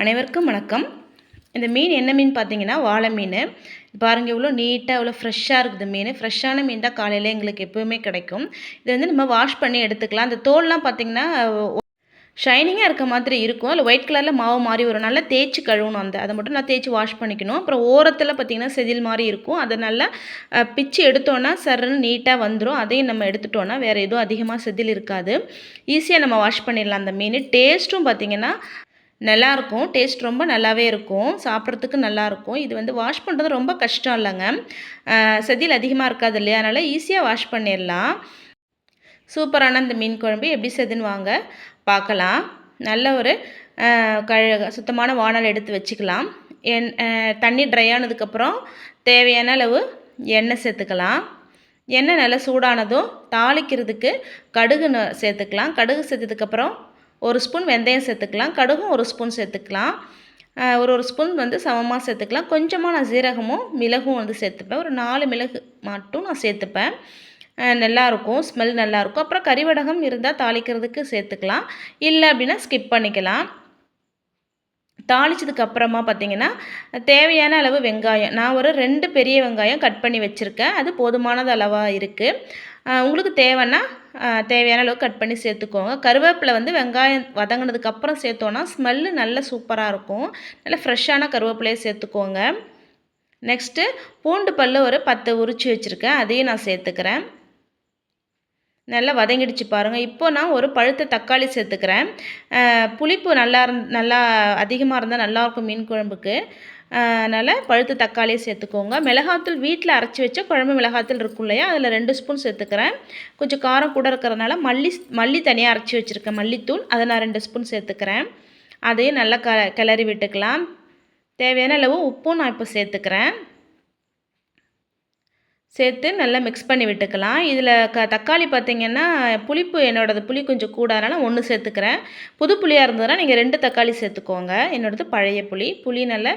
அனைவருக்கும் வணக்கம். இந்த மீன் என்ன மீன் பார்த்தீங்கன்னா வாழை மீன். பாருங்கள் இவ்வளோ நீட்டாக இவ்வளோ ஃப்ரெஷ்ஷாக இருக்குது மீன். ஃப்ரெஷ்ஷான மீன் தான் காலையில் எங்களுக்கு எப்போவுமே கிடைக்கும். இது வந்து நம்ம வாஷ் பண்ணி எடுத்துக்கலாம். அந்த தோல்லாம் பார்த்தீங்கன்னா ஷைனிங்காக இருக்க மாதிரி இருக்கும். அதில் ஒயிட் கலரில் மாவு மாதிரி வரும். நல்லா தேய்ச்சி கழுவணும் அந்த அதை மட்டும் நான் தேய்ச்சி வாஷ் பண்ணிக்கணும். அப்புறம் ஓரத்தில் பார்த்திங்கன்னா செதில் மாதிரி இருக்கும். அதை நல்லா பிச்சு எடுத்தோன்னா சருன்னு நீட்டாக வந்துடும் அதையும் நம்ம எடுத்துட்டோன்னா வேறு எதுவும் அதிகமாக செதில் இருக்காது. ஈஸியாக நம்ம வாஷ் பண்ணிடலாம் அந்த மீன். டேஸ்ட்டும் பார்த்திங்கன்னா நல்லாயிருக்கும். டேஸ்ட் ரொம்ப நல்லாவே இருக்கும். சாப்பிட்றதுக்கு நல்லாயிருக்கும். இது வந்து வாஷ் பண்ணுறது ரொம்ப கஷ்டம் இல்லைங்க. செதில் அதிகமாக இருக்காது இல்லையா? அதனால் ஈஸியாக வாஷ் பண்ணிடலாம். சூப்பரான இந்த மீன் குழம்பு. எப்படி செதுன்னு வாங்க. பார்க்கலாம். நல்ல ஒரு கழ சுத்தமான வானல் எடுத்து வச்சுக்கலாம். எண் தண்ணி ட்ரை ஆனதுக்கப்புறம் தேவையான அளவு எண்ணெய் சேர்த்துக்கலாம். எண்ணெய் நல்லா சூடானதும் தாளிக்கிறதுக்கு கடுகு சேர்த்துக்கலாம். கடுகு சேர்த்ததுக்கப்புறம் ஒரு ஸ்பூன் வெந்தயம் சேர்த்துக்கலாம் கடுகும் ஒரு ஸ்பூன் சேர்த்துக்கலாம். ஒரு ஒரு ஸ்பூன் வந்து சமமாக சேர்த்துக்கலாம். கொஞ்சமாக நான் சீரகமும் மிளகும் வந்து சேர்த்துப்பேன். ஒரு நாலு மிளகு மட்டும் நான் சேர்த்துப்பேன். நல்லாயிருக்கும் ஸ்மெல் நல்லாயிருக்கும் அப்புறம் கறிவடகம் இருந்தால் தாளிக்கிறதுக்கு சேர்த்துக்கலாம். இல்லை அப்படின்னா ஸ்கிப் பண்ணிக்கலாம். தாளித்ததுக்கு அப்புறமா பார்த்திங்கன்னா தேவையான அளவு வெங்காயம். நான் ஒரு ரெண்டு பெரிய வெங்காயம் கட் பண்ணி வச்சுருக்கேன். அது போதுமானது அளவாக இருக்குது உங்களுக்கு தேவைன்னா தேவையான அளவு கட் பண்ணி சேர்த்துக்கோங்க. கருவேப்பிலை வந்து வெங்காயம் வதங்கினதுக்கப்புறம் சேர்த்தோன்னா ஸ்மெல்லு நல்ல சூப்பராக இருக்கும். நல்ல ஃப்ரெஷ்ஷான கருவேப்பிலையை சேர்த்துக்கோங்க. நெக்ஸ்ட்டு பூண்டு பல் ஒரு பத்து உரிச்சு வச்சுருக்கேன். அதையும் நான் சேர்த்துக்கிறேன். நல்லா வதங்கிடுச்சு பாருங்கள் இப்போ நான் ஒரு பழுத்த தக்காளி சேர்த்துக்கிறேன். புளிப்பு நல்லா இருந் நல்லா அதிகமாக இருந்தால் நல்லாயிருக்கும் மீன் குழம்புக்கு. அதனால் பழுத்த தக்காளியை சேர்த்துக்கோங்க. மிளகாத்தூள் வீட்டில் அரைச்சி வச்ச குழம்பு மிளகாத்தூள் இருக்கும் இல்லையா? அதில் ரெண்டு ஸ்பூன் சேர்த்துக்கிறேன். கொஞ்சம் காரம் கூட இருக்கிறதுனால மல்லி மல்லி தனியாக அரைச்சி வச்சுருக்கேன். மல்லித்தூள் அதை நான் ரெண்டு ஸ்பூன் சேர்த்துக்கிறேன். அதையும் நல்லா க கிளறி விட்டுக்கலாம். தேவையான அளவு உப்பும் நான் இப்போ சேர்த்துக்கிறேன். சேர்த்து நல்லா மிக்ஸ் பண்ணி விட்டுக்கலாம். இதில் க தக்காளி பார்த்திங்கன்னா புளிப்பு என்னோடது புளி கொஞ்சம் கூட அதனால் ஒன்று சேர்த்துக்கிறேன். புது புளியாக இருந்ததுன்னா நீங்கள் ரெண்டு தக்காளி சேர்த்துக்கோங்க. என்னோடது பழைய புளி. புளி நல்லா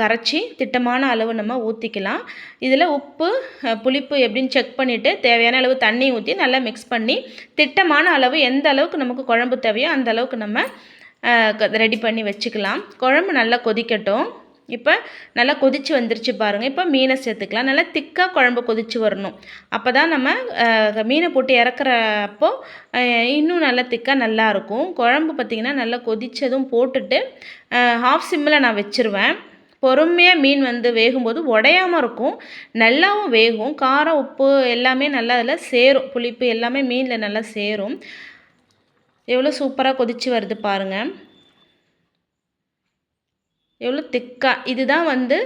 கரைச்சி திட்டமான அளவு நம்ம ஊற்றிக்கலாம் இதில் உப்பு புளிப்பு எப்படின்னு செக் பண்ணிவிட்டு தேவையான அளவு தண்ணி ஊற்றி நல்லா மிக்ஸ் பண்ணி திட்டமான அளவு எந்த அளவுக்கு நமக்கு குழம்பு தேவையோ அந்த அளவுக்கு நம்ம ரெடி பண்ணி வச்சுக்கலாம். குழம்பு நல்லா கொதிக்கட்டும். இப்போ நல்லா கொதித்து வந்துருச்சு பாருங்கள் இப்போ மீனை சேர்த்துக்கலாம். நல்லா திக்காக குழம்பு கொதித்து வரணும். அப்போ தான் நம்ம மீனை போட்டு இறக்குறப்போ இன்னும் நல்லா திக்காக நல்லாயிருக்கும் குழம்பு பார்த்திங்கன்னா நல்லா கொதித்ததும் போட்டுட்டு ஹாஃப் சிம்மில் நான் வச்சுருவேன். பொறுமையாக மீன் வந்து வேகும்போது உடையாமல் இருக்கும். நல்லாவும் வேகும். காரம் உப்பு எல்லாமே நல்லா அதில் சேரும். புளிப்பு எல்லாமே மீனில் நல்லா சேரும். எவ்வளோ சூப்பராக கொதித்து வருது பாருங்கள் எவ்வளோ திக்காக இதுதான் வந்து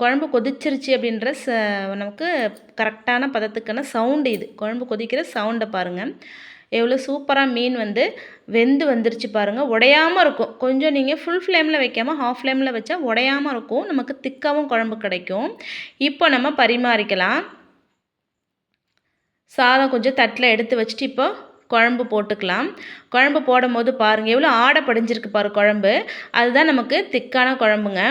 குழம்பு கொதிச்சிருச்சு அப்படின்ற ச நமக்கு கரெக்டான பதத்துக்கான சவுண்டு இது. குழம்பு கொதிக்கிற சவுண்டை பாருங்கள் எவ்வளோ சூப்பராக மீன் வந்து வெந்து வந்துருச்சு பாருங்கள் உடையாமல் இருக்கும். கொஞ்சம் நீங்கள் ஃபுல் ஃப்ளேமில் வைக்காமல் ஹாஃப் ஃப்ளேமில் வச்சா உடையாமல் இருக்கும். நமக்கு திக்காகவும் குழம்பு கிடைக்கும். இப்போ நம்ம பரிமாறிக்கலாம். சாதம் கொஞ்சம் தட்டில் எடுத்து வச்சுட்டு இப்போ குழம்பு போட்டுக்கலாம். குழம்பு போடும் போது பாருங்கள் எவ்வளோ ஆடை படிஞ்சிருக்கு பாரு குழம்பு. அதுதான் நமக்கு திக்கான குழம்புங்க.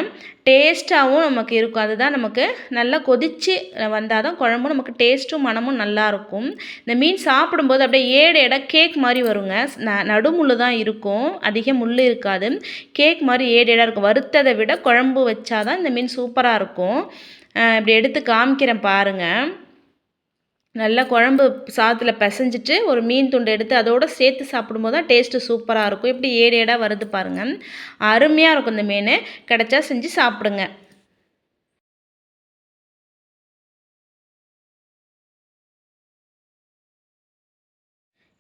டேஸ்ட்டாகவும் நமக்கு இருக்கும். அதுதான் நமக்கு நல்லா கொதித்து வந்தால் தான் குழம்பும் நமக்கு டேஸ்ட்டும் மனமும் நல்லாயிருக்கும் இந்த மீன் சாப்பிடும்போது அப்படியே ஏடு இடம் கேக் மாதிரி வருங்க. ந நடுமுள்ளு தான் இருக்கும். அதிக முள் இருக்காது. கேக் மாதிரி ஏடு இடம் இருக்கும். வறுத்ததை விட குழம்பு வச்சாதான் இந்த மீன் சூப்பராக இருக்கும். இப்படி எடுத்து காமிக்கிறேன் பாருங்கள் நல்லா குழம்பு சாதத்தில் பிசைஞ்சிட்டு ஒரு மீன் துண்டு எடுத்து அதோடு சேர்த்து சாப்பிடும்போது தான் டேஸ்ட்டு சூப்பராக இருக்கும். இப்படி ஏடு ஏடாக வருது பாருங்கள் அருமையாக இருக்கும் இந்த மீன். கிடச்சா செஞ்சு சாப்பிடுங்க.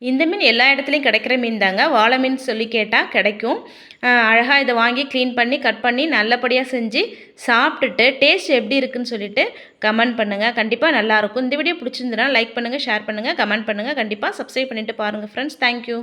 இந்த மீன் எல்லா இடத்துலையும் கிடைக்கிற மீன் தாங்க வாழை மீன் சொல்லி கேட்டால் கிடைக்கும். அழகாக இதை வாங்கி க்ளீன் பண்ணி கட் பண்ணி நல்லபடியாக செஞ்சு சாப்பிட்டுட்டு டேஸ்ட் எப்படி இருக்குன்னு சொல்லிட்டு கமெண்ட் பண்ணுங்கள் கண்டிப்பாக நல்லாயிருக்கும் இந்த வீடியோ பிடிச்சிருந்துன்னா லைக் பண்ணுங்கள் ஷேர் பண்ணுங்கள் கமெண்ட் பண்ணுங்கள் கண்டிப்பாக சப்ஸ்கிரைப் பண்ணிவிட்டு பாருங்கள் ஃப்ரெண்ட்ஸ் தேங்க்யூ